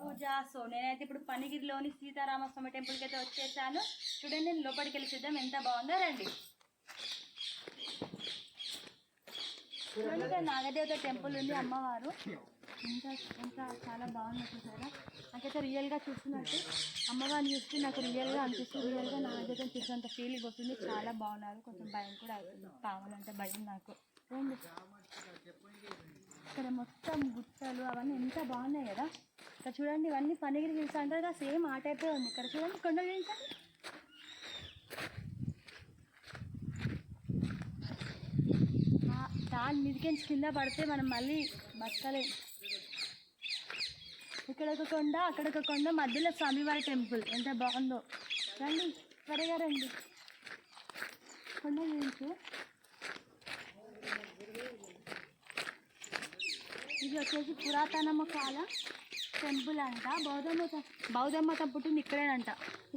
పూజ. So నేనైతే ఇప్పుడు పనిగిరిలోని సీతారామస్వామి టెంపుల్కి అయితే వచ్చేసాను. చూడండి నేను లోపలికి వెళ్ళి చూద్దాం ఎంత బాగుందో రండి. చూడండి ఇక్కడ నాగదేవత టెంపుల్ ఉంది అమ్మవారు. ఎంత ఎంత చాలా బాగుంది చూసారా? నాకైతే రియల్గా చూస్తున్నట్టు అమ్మవారిని చూస్తే నాకు రియల్గా అనిపిస్తుంది. రియల్గా నాగదేవతను చూసినంత ఫీలింగ్ వస్తుంది. చాలా బాగున్నారు. కొంచెం భయం కూడా అవుతుంది కావాలంటే భయం నాకు. ఇక్కడ మొత్తం గుట్టలు అవన్నీ ఎంత బాగున్నాయి కదా. ఇక్కడ చూడండి ఇవన్నీ పనిగిరి హిల్స్ అంటారు కదా సేమ్ ఆ టైపే ఉంది. ఇక్కడ చూడండి కొండలు హిల్స్ దాని మీదకించి కింద పడితే మనం మళ్ళీ బతకలేం. ఇక్కడ ఒక కొండ అక్కడ ఒక కొండ మధ్యలో స్వామివారి టెంపుల్. ఎంత బాగుందో. రండి త్వరగా రండి. కొండ చూపించు. ఇది వచ్చేసి పురాతనము కాల. టెంపుల్ అంట. బౌద్ధమ్మ బౌద్ధమ్మ మతం పుట్టింది ఇక్కడేనంట.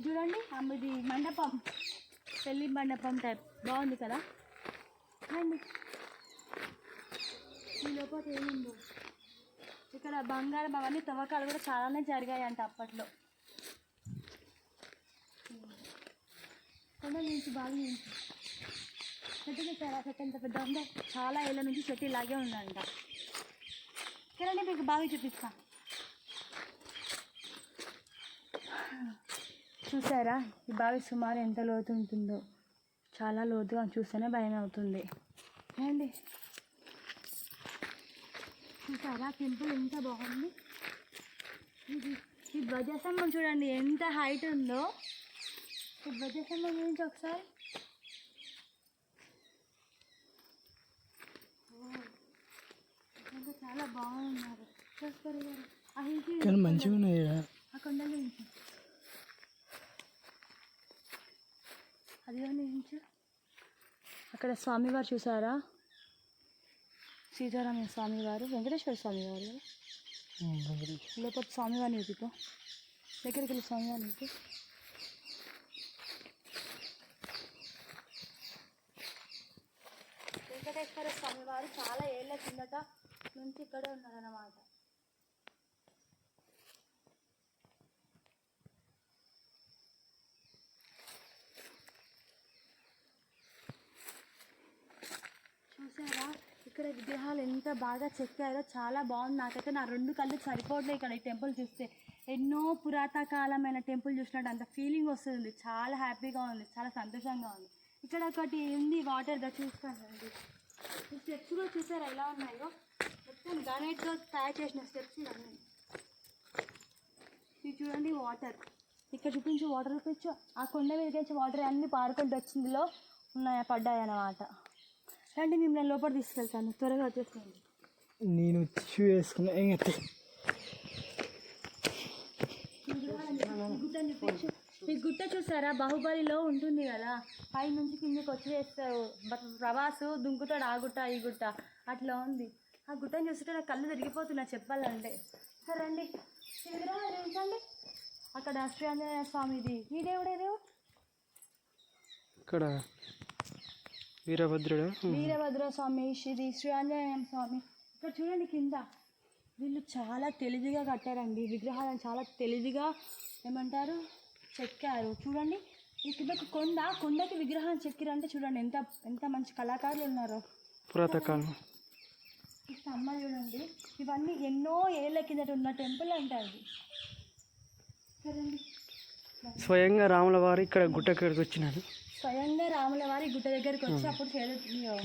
చూడండి అమ్మ ఇది మండపం. పెళ్ళి మండపం టైప్. బాగుంది కదా? అండి ఈ లోపల ఏముందో? ఇక్కడ బంగారం అవన్నీ తవ్వకాలు కూడా చాలానే జరిగాయంట అప్పట్లో. కొండ నుంచి బాగా నుంచి. చెట్టు చాలా చెట్టు ఎంత పెద్ద ఉందో చాలా ఏళ్ళ నుంచి చెట్టు ఇలాగే ఉందంట. కిరణి మీకు బాగా చూపిస్తాను చూసారా? ఈ బావి సుమారు ఎంత లోతు ఉంటుందో. చాలా లోతుగా చూస్తేనే భయం అవుతుంది. ఏండి చూసారా? టెంపుల్ ఎంత బాగుంది. ఇది ఈ ధ్వజస్తంభం చూడండి ఎంత హైట్ ఉందో. ఈ ధ్వజస్తంభం గురించి ఒకసారి. చాలా బాగున్నారు. చూస్తారు కానీ మంచిగా ఉన్నాయి ఈడ. ఆ కొండల నుంచి అది నుంచి అక్కడ స్వామివారు చూసారా? సీతారామ స్వామివారు వెంకటేశ్వర స్వామివారు కదా. లోపల స్వామివారిని ఎదుకో దగ్గరికి వెళ్ళి స్వామివారిని ఎదుకో వెంకటేశ్వర స్వామివారు చాలా ఏళ్ళ కిందట నుంచి ఇక్కడే ఉన్నారన్నమాట చూసారా ఇక్కడ విగ్రహాలు ఎంత బాగా చెక్కారో చాలా బాగుంది. నాకైతే నా రెండు కళ్ళు సరిపోవట్లేదు ఇక్కడ ఈ టెంపుల్ చూస్తే. ఎన్నో పురాతన కాలమైన టెంపుల్ చూసినట్టు అంత ఫీలింగ్ వస్తుంది. చాలా హ్యాపీగా ఉంది. చాలా సంతోషంగా ఉంది. ఇక్కడ ఒకటి ఉంది వాటర్ దా చూస్తానండి. ఈ స్టెప్స్ కూడా చూసారా ఎలా ఉన్నాయో? మొత్తం గ్రానైట్తో తయారు చేసిన స్టెప్స్ ఇవన్నీ. ఇది చూడండి వాటర్ ఇక్కడ చూపించి వాటర్ చూపించు. ఆ కొండ మీద నుంచి వాటర్ అన్నీ పారుకుంటూ వచ్చిందిలో ఉన్నాయా పడ్డాయి అన్నమాట రండి మిమ్మల్ని లోపల తీసుకెళ్తాను. త్వరగా వచ్చేసేయండి నేను షూ వేసుకున్నా. ఏం అయితే ఈ గుట్టని చూపించు ఈ గుట్ట చూసారా? బాహుబలిలో ఉంటుంది కదా. పై నుంచి కిందకి వచ్చేస్తారు బట్ ప్రభాస్ దుంకుతాడు ఆ గుట్ట ఈ గుట్ట. అట్లా ఉంది. ఆ గుట్టని చూస్తుంటే నా కళ్ళు తిరిగిపోతున్నా చెప్పాలంటే. సరే విగ్రహాలు చూపించండి అక్కడ శ్రీ ఆంజనేయ స్వామిది. ఈ దేవుడే దేవుడు ఇక్కడ వీరభద్రుడు. వీరభద్ర స్వామి శ్రీ శ్రీ ఆంజనేయ స్వామి. ఇక్కడ చూడండి కింద. వీళ్ళు చాలా తెలివిగా కట్టారండి. విగ్రహాలను చాలా తెలివిగా ఏమంటారు? చెక్కారు. చూడండి. ఈ కింద ఒక కొండ కొండకి విగ్రహం చెక్కిరంటే చూడండి ఎంత ఎంత మంచి కళాకారులు ఉన్నారో. పురాతన కాలం ఈ స్తంభాలు చూడండి. ఇవన్నీ ఎన్నో ఏళ్ళ కిందట ఉన్న టెంపుల్ అంట అది సరేండి స్వయంగా రాముల వారు ఇక్కడ గుట్ట కాడికి వచ్చినారు. స్వయంగా రాముల వారి గుట్ట దగ్గరికి వచ్చి అప్పుడు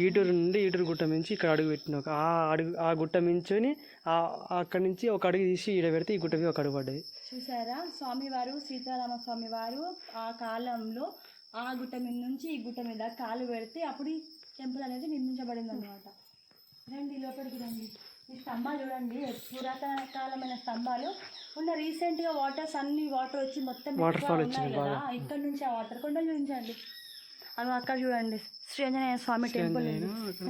ఈటూరు నుండి ఈటూరు గుట్ట మించి ఇక్కడ అడుగు పెట్టిన ఒక ఆ అడుగు ఆ గుట్ట మించుని ఆ అక్కడి నుంచి ఒక అడుగు తీసి ఈడ పెడితే ఈ గుట్ట మీద ఒక అడుగు పడ్డది. చూసారా? స్వామివారు సీతారామ స్వామి వారు ఆ కాలంలో ఆ గుట్ట మీద నుంచి ఈ గుట్ట మీద కాలు పెడితే అప్పుడు ఈ టెంపుల్ అనేది నిర్మించబడింది అనమాట రండి లోపలికి రండి. ఈ స్తంభాలు చూడండి. పురాతన కాలమైన స్తంభాలు. ఉన్న రీసెంట్గా వాటర్స్ అన్ని వాటర్ వచ్చి మొత్తం fall ఉన్నాయి వచ్చింది ఇక్కడ నుంచి ఆ వాటర్ కొండలు చూపించండి అవి అక్కడ చూడండి. శ్రీ ఆంజనేయ స్వామి టెంపుల్.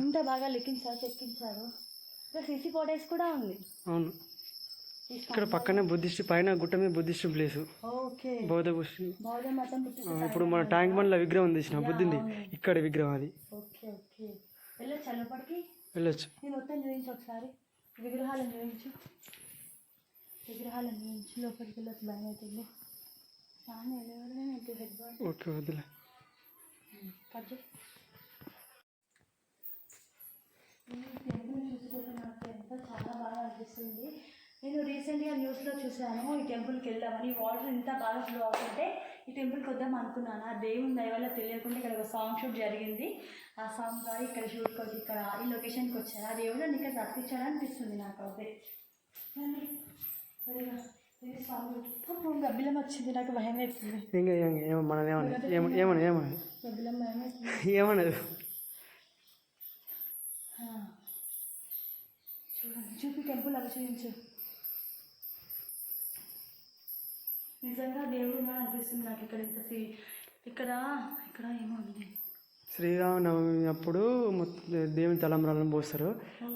ఎంత బాగా లెక్కించారు చెక్కించారు. ఇక్కడ సిసి ఫోటోస్ కూడా ఉంది. అవును. ఇక్కడ పక్కనే బుద్ధిస్ట్ పైన గుట్ట మీద బుద్ధిస్ట్ ప్లేస్. ఓకే. బౌద్ధ ఇప్పుడు మన ట్యాంక్ బండ్ల విగ్రహం తీసిన బుద్ధింది. ఇక్కడ విగ్రహం అది. Okay okay. వెళ్ళొచ్చు చూపించు విగ్రహాలను చూపించు. లోపలికి వెళ్ళొచ్చు భయం అవుతుంది. ఓకే వద్దులే. అనిపిస్తుంది నేను రీసెంట్గా న్యూస్లో చూశాను ఈ టెంపుల్కి వెళ్దామని. వాటర్ ఇంత బాగా ఫ్లో అవుతుంటే ఈ టెంపుల్కి వద్దాం అనుకున్నాను. ఆ దేవుని దయ వల్ల తెలియకుండా ఇక్కడ ఒక సాంగ్ షూట్ జరిగింది. ఆ సాంగ్ ద్వారా ఇక్కడ షూట్కి వచ్చి ఇక్కడ ఈ లొకేషన్కి వచ్చాను. ఆ దేవుడు నన్ను ఇక్కడ రప్పించాడు అనిపిస్తుంది నాకు అదే. రండి. ఇది గబ్బిలం వచ్చింది నాకు భయం అవుతుంది ఇంకా ఏం- ఏమో ఏమన్నది. చూడండి చూపి టెంపుల్ అవి చూపించు. నిజంగా దేవుడు అనిపిస్తుంది నాకు ఇక్కడ ఇంత ఇక్కడ ఇక్కడ ఏమో ఉంది. శ్రీరామనవమి అప్పుడు దేవుని తలంబ్రాలను పోస్తారు.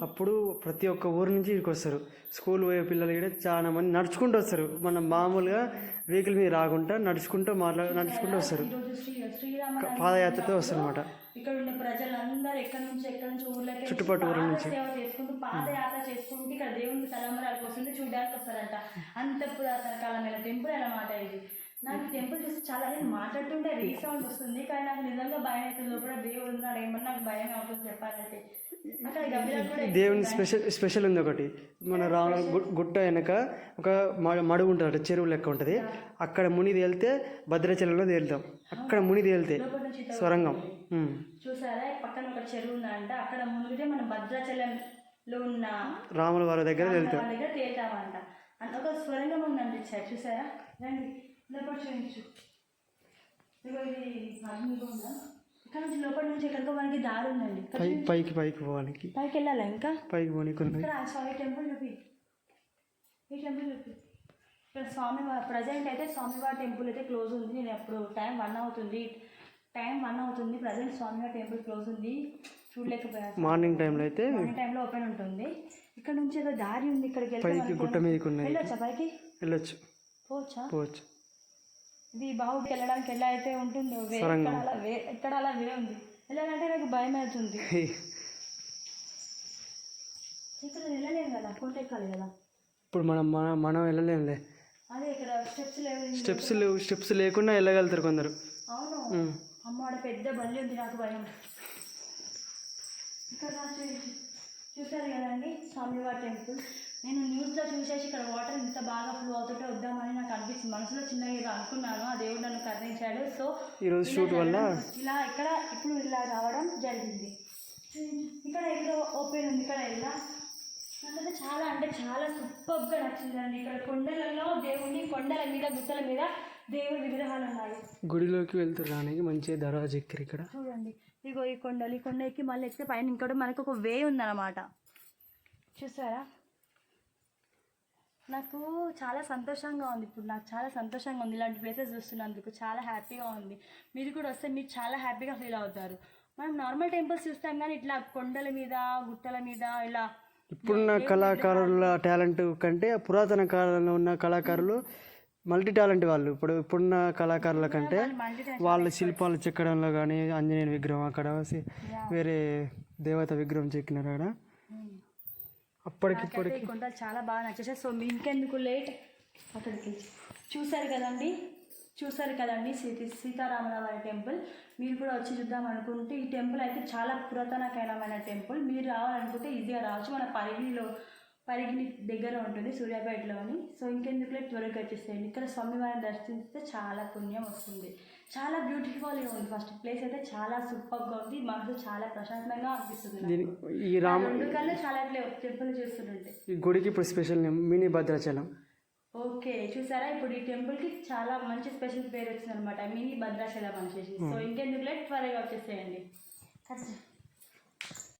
అప్పుడు ప్రతి ఒక్క ఊరు నుంచి ఇక్కడికి వస్తారు. స్కూల్ పోయే పిల్లలు కూడా చాలా మంది నడుచుకుంటూ వస్తారు. మనం మామూలుగా వెహికల్ మీద రాకుండా నడుచుకుంటూ మాట్లా నడుచుకుంటూ వస్తారు. పాదయాత్రతో వస్తారన్నమాట. ఇక్కడ ఉన్న ప్రజలందరూ ఎక్కడి నుంచి ఎక్కడి నుంచి ఊర్లకి చుట్టుపక్కల ఊర్ల నుంచి. సేవ చేసుకుంటూ పాదయాత్ర చేసుకుంటూ ఇక్కడ దేవుని తలంబరాలకు వస్తుంటే చూడడానికి వస్తారంట. అంత పురాతన కాలమైన టెంపుల్ అన్నమాట ఇది? నాకు టెంపుల్ చూసి చాలా నేను మాట్లాడుతుంటే రీసౌండ్ వస్తుంది. కానీ నాకు నిజంగా భయం అవుతుంది లోపల దేవుడు ఉన్నాడు. ఏమన్నా నాకు భయం అవుతుంది చెప్పాలంటే. దేవుని స్పెషల్ స్పెషల్ ఉంది ఒకటి. మన గు- గుట్ట వెనక ఒక మడుగు ఉంటుంది చెరువు లెక్క ఉంటుంది. అక్కడ ముని తేలితే భద్రాచలంలో తేలుతాం. అక్కడ ముని తేలితే స్వరంగం. చూసారా? పక్కన ఒక చెరువు ఉందంట. అక్కడ మునిగితే మనం భద్రాచలంలో ఉన్న రాముల వారి దగ్గర తేలుతాం. దగ్గర తేలుతామంట. ఒక స్వరంగం ఉందండి చూసారా? రండి. లోపల చూపించు ఇదిగో ఇది అగ్నిగుండం ఇక్కడ నుంచి లోపల నుంచి ఎక్కడికో మనకి దారి ఉందండి. ఇక్కడ పై పైకి పైకి పోవడానికి. పైకి వెళ్ళాలా ఇంకా? పైకి పోనీకి ఉన్నది ఇక్కడ స్వామి టెంపుల్ చూపి ఈ టెంపుల్ చూపి ఇక్కడ స్వామి ప్రజెంట్ అయితే స్వామివారి టెంపుల్ అయితే క్లోజ్ ఉంది. నేను అప్పుడు టైం వన్ అవుతుంది. టైం వన్ అవుతుంది. ప్రజెంట్ స్వామివారి టెంపుల్ క్లోజ్ ఉంది. చూడలేకపోయాను. మార్నింగ్ టైంలో అయితే మార్నింగ్ టైంలో ఓపెన్ ఉంటుంది. ఇక్కడ నుంచి ఏదో దారి ఉంది. ఇక్కడికి పైకి గుట్ట మీదకి ఉన్నది వెళ్ళొచ్చా పైకి? వెళ్ళొచ్చు. పోవచ్చా? పోవచ్చు. ఇది బాహుడికి వెళ్ళడానికి ఎలా అయితే ఉంటుందో వే ఇక్కడ అలా వే ఉంది. వెళ్ళాలంటే నాకు భయం అవుతుంది. ఇక్కడ వెళ్ళలేము కదా కొంట ఎక్కాలి కదా. ఇప్పుడు మనం మన- మనం వెళ్ళలేంలే అదే ఇక్కడ స్టెప్స్ లేవు స్టెప్స్ లేవు స్టెప్స్ లేకుండా వెళ్ళగలుగుతారు కొందరు. అవును. అమ్మ పెద్ద బల్లి ఉంది నాకు భయం. ఇక్కడ రా చూ- చూశారు కదండి స్వామివారి టెంపుల్. నేను న్యూస్లో చూసేసి ఇక్కడ వాటర్ ఇంత బాగా ఫ్లో అవుతుంటే వద్దామని నాకు అనిపిస్తుంది మనసులో చిన్నగా ఏదో అనుకున్నాను. ఆ దేవుడు నన్ను కరుణించాడు. సో ఈరోజు షూట్ వల్ల? ఇలా ఇక్కడ ఇప్పుడు ఇలా రావడం జరిగింది. ఇక్కడ ఏదో ఓపెన్ ఉంది. ఇక్కడ ఇలా. నాకైతే చాలా అంటే చాలా సూపర్గా నచ్చిందండి ఇక్కడ కొండలలో దేవుని కొండల మీద గుట్టల మీద దేవుడి విగ్రహాలు ఉన్నాయి. గుడిలోకి వెళ్తూ రానికి మంచిగా దర్వాజా ఎక్కారు ఇక్కడ. చూడండి. ఇగో ఈ కొండలు ఈ కొండ ఎక్కి మళ్ళీ ఎక్కితే పైన ఇంకోటి మనకు ఒక వే ఉందన్నమాట. చూసారా? నాకు చాలా సంతోషంగా ఉంది ఇప్పుడు నాకు చాలా సంతోషంగా ఉంది. ఇలాంటి ప్లేసెస్ చూస్తున్నందుకు చాలా హ్యాపీగా ఉంది. మీరు కూడా వస్తే మీరు చాలా హ్యాపీగా ఫీల్ అవుతారు. మనం నార్మల్ టెంపుల్స్ చూస్తాం కానీ ఇట్లా కొండల మీద గుట్టల మీద ఇలా ఇప్పుడున్న కళాకారుల టాలెంట్ కంటే పురాతన కాలంలో ఉన్న కళాకారులు మల్టీ టాలెంట్ వాళ్ళు. ఇప్పుడు ఇప్పుడున్న కళాకారుల కంటే వాళ్ళ శిల్పాలు చెక్కడంలో కానీ ఆంజనేయ విగ్రహం అక్కడ వేరే దేవత విగ్రహం చెక్కినారు అక్కడ. అప్పటికి కొండలు చాలా బాగా నచ్చేసాయి. సో మీ ఇంకెందుకు లేట్? అక్కడికి చూసారు కదండి? చూసారు కదండి సీత సీతారామరావారి టెంపుల్? మీరు కూడా వచ్చి చూద్దాం అనుకుంటే ఈ టెంపుల్ అయితే చాలా పురాతనకరమైన టెంపుల్. మీరు రావాలనుకుంటే ఈజీగా రావచ్చు. మన పరిగిలో పరిగిని దగ్గర ఉంటుంది సూర్యాపేటలోని. సో ఇంకెందుకు లేట్? త్వరగా వచ్చేసేయండి. ఇక్కడ స్వామివారిని దర్శిస్తే చాలా పుణ్యం వస్తుంది. చాలా బ్యూటిఫుల్గా ఉంది. ఫస్ట్ ప్లేస్ అయితే చాలా సూపర్గా ఉంది. మనసు చాలా ప్రశాంతంగా అనిపిస్తుంది ఈ రామ కళ్ళు చాలా ఇట్లా టెంపుల్ చూస్తుంటే ఈ గుడికి ఇప్పుడు special name mini Bhadrachalam. Okay చూసారా? ఇప్పుడు ఈ టెంపుల్కి చాలా మంచి స్పెషల్ పేరు వచ్చింది అనమాట మినీ భద్రాచలం అనేసి. సో ఇంకెందుకు? లేట్ త్వరగా వచ్చేసేయండి.